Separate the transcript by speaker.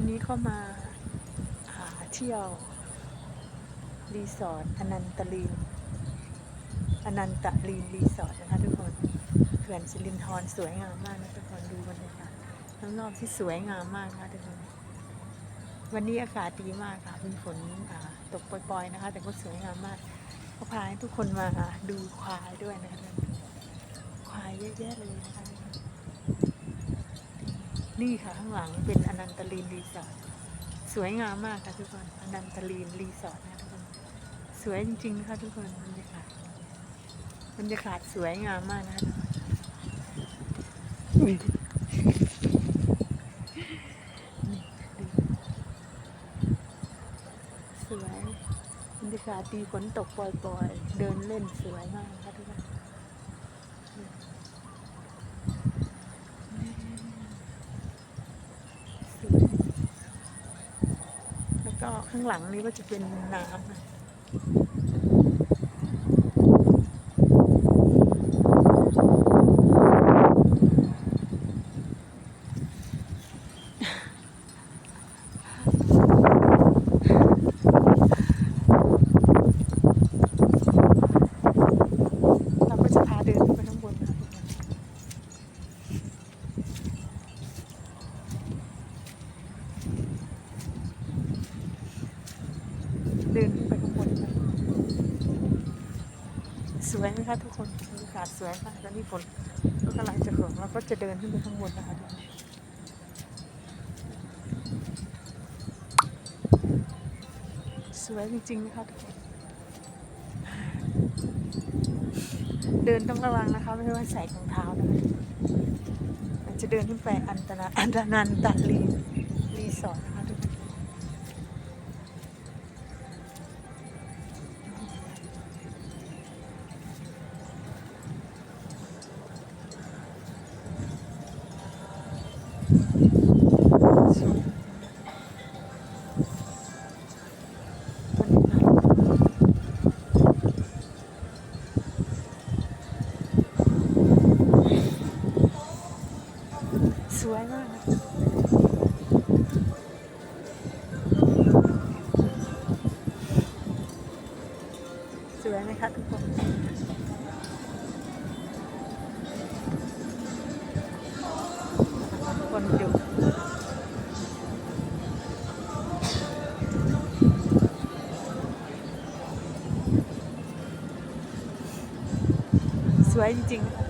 Speaker 1: อนนี้เข้ามาหาเที่ยว รีสอร์ทอนันตลีนอนันตลีนรีสอร์ทนะคะทุกคนเขื่อนสิรินธรสวยงามมากนะทุกคนดูบรรยากาศรอบๆที่สวยงามมากนะคะทุกคนวันนี้อากาศดีมากค่ะมีฝนตกปล่อยๆนะคะ แต่ก็สวยงามมากก็พาให้ทุกคนมาดูควายด้วยนะคะควายเยอะแยะเลยนะคะ นี่ค่ะข้างหลังเป็นอนันตลีนรีสอร์ทสวยงามมากค่ะทุกคนอนันตลีนรีสอร์ทนะทุกคนสวยจริงๆนะคะทุกคนบรรยากาศบรรยากาศสวยงามมากนะคะทุกคนอุ๊ยนี่ดูสวยบรรยากาศดีฝนตกปล่อยๆ เดินเล่นสวยมากนะคะทุกคน สวยแล้วก็ ข้างหลังนี้ก็จะเป็นน้ำนะเราก็จะพาเดินขึ้นไปข้างบนนะทุกคน เดินขึ้นไปข้างบนนสวยไหมคะทุกคนบรรยากาศสวยมากตอนนี้ฝนก็กำลังจะตกแล้วก็จะเดินขึ้นไปข้างบนนะคะสวยจริงๆนะคะทุกคนเดินต้องระวังนะคะ ไม่ว่าใส่รองเท้านะคะมันจะเดินขึ้นไปอันตนาอันตนันตลีรีสอร์ท สวยไหมคะทุกคนคนดูสวยจริงๆ